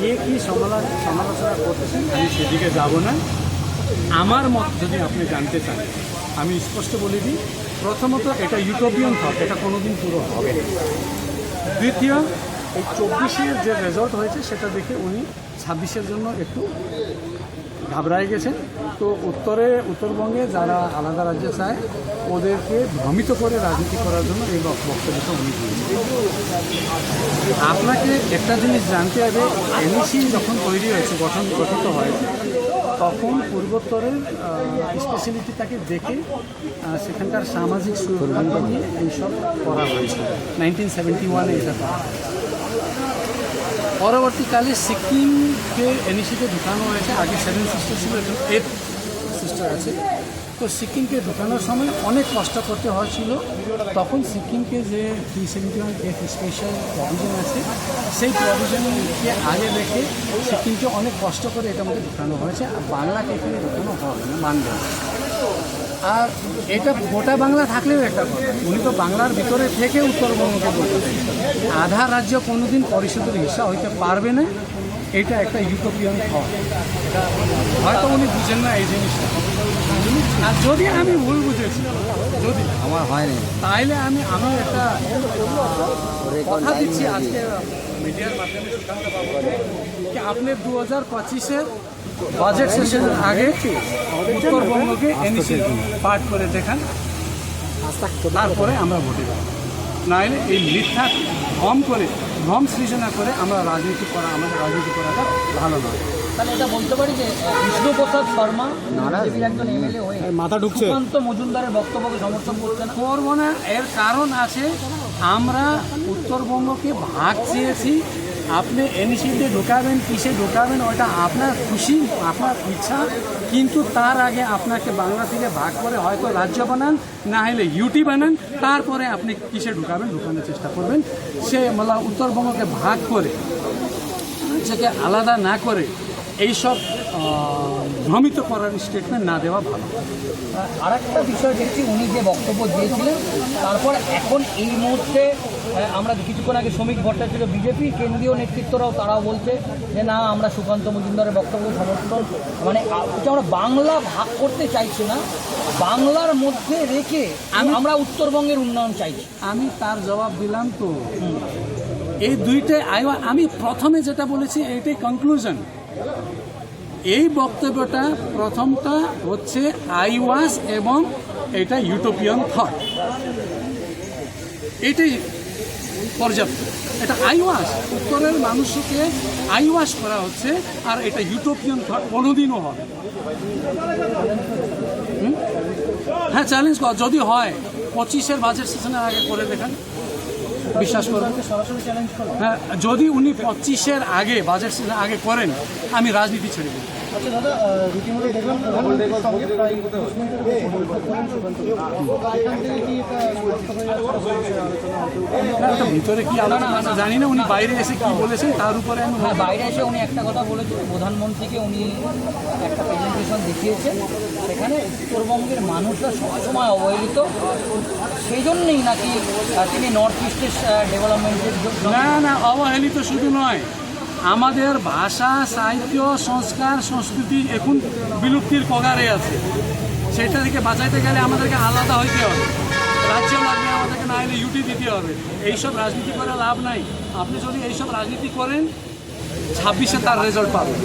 কে কী সমালোচনা করতেছেন আমি সেদিকে যাব না। আমার মত যদি আপনি জানতে চান, আমি স্পষ্ট বলে দিই, প্রথমত এটা ইউটোপিয়ান থট এটা কোনোদিন পুরো হবে দ্বিতীয়, এই চব্বিশের যে রেজাল্ট হয়েছে, সেটা দেখে উনি ছাব্বিশের জন্য একটু ঘাবড়ায় গেছেন। তো উত্তরে, উত্তরবঙ্গে যারা আলাদা রাজ্যে চায়, ওদেরকে ভ্রমিত করে রাজনীতি করার জন্য এই বক- বক্তব্যটা উনি দিয়েছেন। আপনাকে একটা জিনিস জানতে হবে এনইসি যখন তৈরি হয়েছে, গঠন গঠিত হয়েছে তখন পূর্বোত্তরের স্পেশালিটিটাকে দেখে সেখানকার সামাজিক সুরক্ষা নিয়ে এইসব করা হয়েছে। নাইনটিন সেভেন্টি ওয়ানে এটা করা। পরবর্তীকালে সিকিমকে এনইসিতে ঢুকানো হয়েছে, আগে সেভেন সিস্টার ছিল, এখন এইট সিস্টার আছে তো সিকিমকে ঢুকানোর সময় অনেক কষ্ট করতে হয়েছিল তখন সিকিমকে যে three seventy one F special provision আছে, সেই প্রভিশনকে আগে রেখে সিকিমকে অনেক কষ্ট করে এটার মধ্যে ঢুকানো হয়েছে, আর বাংলাকে এখানে ঢুকানো হবে না মানবে। আর এটা গোটা বাংলা থাকলেও একটা উনি তো বাংলার ভিতরে থেকে উত্তরবঙ্গকে বলতে আধা রাজ্য কোনোদিন পরিষদের হিসা হইতে পারবে না। এটা একটা ইউটোপিয়ান থট হয়তো উনি বুঝেন না এই জিনিসটা। আর যদি আমি ভুল বুঝেছি যদি আমার হয়নি। তাইলে আমি আমি একটা কথা দিচ্ছি আজকে মিডিয়ার মাধ্যমে বাবুকে কি আপনি দু হাজার পঁচিশের বাজেট সেশনের আগে উত্তরবঙ্গকে এনইসি পাঠ করে দেখান। তারপরে আমরা ভোটে যাব। নাহলে এই মিথ্যা কম করে ভ্রম সৃজনা করে আমরা রাজনীতি করা আমাদের রাজনীতি করাটা ভালো নয়। তাহলে এটা বলতে পারি যে বিষ্ণুপ্রসাদ শর্মা একজন এমএলএ হয়ে মাথা ঢুকছে। সুকান্ত মজুমদারের বক্তব্যকে সমর্থন করছে না করব না এর কারণ আছে আমরা উত্তরবঙ্গকে ভাগ চেয়েছি আপনি এনইসিতে ঢোকাবেন, কিসে ঢোকাবেন ওটা আপনার খুশি, আপনার ইচ্ছা, কিন্তু তার আগে আপনাকে বাংলা থেকে ভাগ করে হয়তো রাজ্য বানান, না হলে ইউটি বানান, তারপরে আপনি কিসে ঢোকাবেন, ঢোকানোর চেষ্টা করবেন। সে মানে উত্তরবঙ্গকে ভাগ করে সেকে আলাদা না করে এইসব ভ্রমিত করার স্টেটমেন্ট না দেওয়া ভালো। আর একটা বিষয় দেখছি, উনি যে বক্তব্য দিয়েছিলেন, তারপর এখন এই মুহূর্তে আমরা কিছুক্ষণ আগে শ্রমিক ভট্টাচার্য বিজেপি কেন্দ্রীয় নেতৃত্বরাও তারাও বলছে যে না আমরা সুকান্ত মজুমদারের বক্তব্য সমর্থন মানে আমরা বাংলা ভাগ করতে চাইছি না বাংলার মধ্যে রেখে আমি- আমরা উত্তরবঙ্গের উন্নয়ন চাইছি। আমি তার জবাব দিলাম তো। এই দুইটাই আমি প্রথমে যেটা বলেছি এইটাই কনক্লুশন এই বক্তব্যটা প্রথমটা হচ্ছে আইওয়াস এবং এটা ইউটোপিয়ান থট এটাই পর্যাপ্ত। এটা আইওয়াস উত্তরের মানুষকে আইওয়াস করা হচ্ছে আর এটা ইউটোপিয়ান থট কোনোদিনও হবে হ্যাঁ চ্যালেঞ্জ কর। যদি হয় পঁচিশের বাজেট সেশনের আগে করে দেখান। বিশ্বাস করুন হ্যাঁ যদি উনি পঁচিশের আগে বাজেট সেশনের আগে করেন আমি রাজনীতি ছেড়ে দেবো। আচ্ছা দাদা রীতিমতো দেখলাম প্রধানমন্ত্রীর সঙ্গে প্রায় ভিতরে কি আলোচনা জানি না উনি বাইরে এসে কি বলেছেন তার উপরে আমি বাইরে এসে উনি একটা কথা বলেছেন প্রধানমন্ত্রীকে উনি একটা প্রেজেন্টেশন দেখিয়েছেন। সেখানে উত্তরবঙ্গের মানুষরা সবসময় অবহেলিত। সেই জন্যেই নাকি তিনি নর্থ ইস্টের ডেভেলপমেন্টের জন্য না না অবহেলিত শুধু নয়। আমাদের ভাষা, সাহিত্য, সংস্কার, সংস্কৃতি এখন বিলুপ্তির কগারে আছে। সেটা থেকে বাঁচাইতে গেলে আমাদেরকে আলাদা হইতে হবে। রাজ্য লাগবে আমাদেরকে না হলে ইউটি দিতে হবে। এইসব রাজনীতি করে লাভ নাই। আপনি যদি এইসব রাজনীতি করেন, ছাব্বিশে তার রেজাল্ট পাবেন।